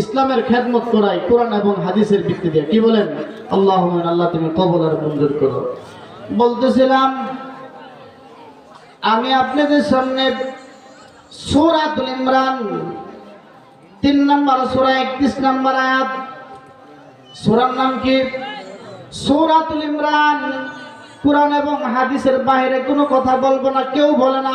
ইসলামের খেদমত করাই কোরআন এবং হাদিসের ভিত্তিতে কি বলেন? আল্লাহ আল্লাহ, তুমি কবল আর মঞ্জুর করো। বলতেছিলাম, আমি আপনাদের সামনে সূরাতুল ইমরান, তিন নম্বর সূরা, একত্রিশ নম্বর আয়াত। সূরার নাম কি? সূরাতুল ইমরান। কোরআন এবং হাদিসের বাইরে কোনো কথা বলব না, কেউ বলে না।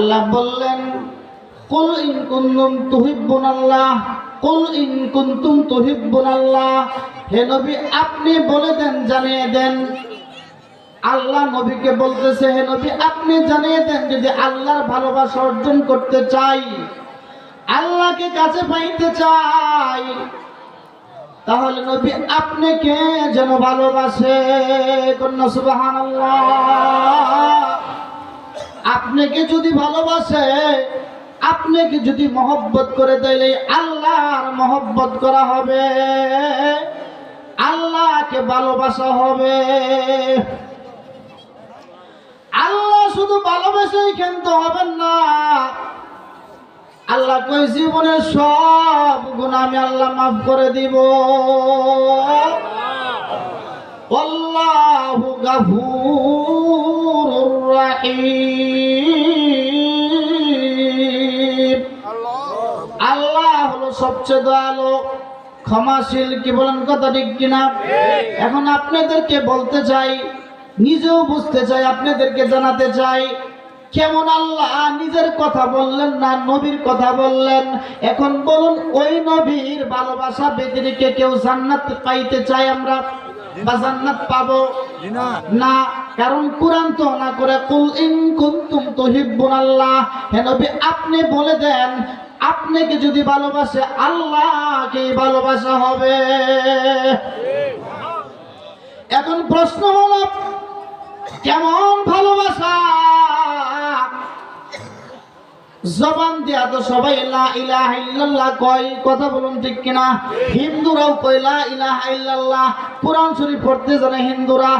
আল্লাহ বললেন, কুল ইন কুনতুম তুহিব্বুন আল্লাহ কুল ইন কুনতুম তুহিব্বুন আল্লাহ হে নবী, আপনি বলে দেন, জানিয়ে দেন। আল্লাহ নবীকে বলতেছে, হে নবী, আপনি জানিয়ে দেন যদি আল্লাহর ভালোবাসা অর্জন করতে চাই, আল্লাহকে কাছে পাইতে চাই, তাহলে নবী আপনাকে যেন ভালোবাসে? কন্যা সুবহানাল্লাহ। আপনাকে যদি ভালোবাসে, আপনাকে যদি মহব্বত করে দিলে আল্লাহর মহব্বত করা হবে। আল্লাহকে ভালোবাসা হবে। আল্লাহ শুধু ভালোবাসাই খেলতে হবেন না। আল্লাহ কই জীবনের সব গুণ আমি আল্লাহ মাফ করে দিব। والله غفور رحيم আল্লাহ হলো সবচেয়ে দয়ালু ক্ষমাশীল কি বলেন কথা ঠিক কিনা এখন আপনাদেরকে বলতে চাই নিজেও বুঝতে চাই আপনাদেরকে জানাতে চাই কেমন আল্লাহ নিজের কথা বললেন না নবীর কথা বললেন এখন বলুন ওই নবীর ভালোবাসা ব্যতিরিকে কেউ জান্নাত পাইতে চাই আমরা বা জান্নাত পাবো। না কারণ কোরআন তো না করে কুল ইন কুনতুম তুহিব্বুন আল্লাহ। হে নবী আপনি বলে দেন আপনাকে যদি ভালোবাসে আল্লাহকে ভালোবাসা হবে। এখন প্রশ্ন হলো কেমন ভালোবাসা? জবান দিয়া তো সবাই লা ইলাহা ইল্লাল্লাহ কয়, কথা বলুন ঠিক কিনা? হিন্দুরাও কয়, লা ইলাহা ইল্লাল্লাহ। কোরআন শরীফ পড়তে জানে হিন্দুরা।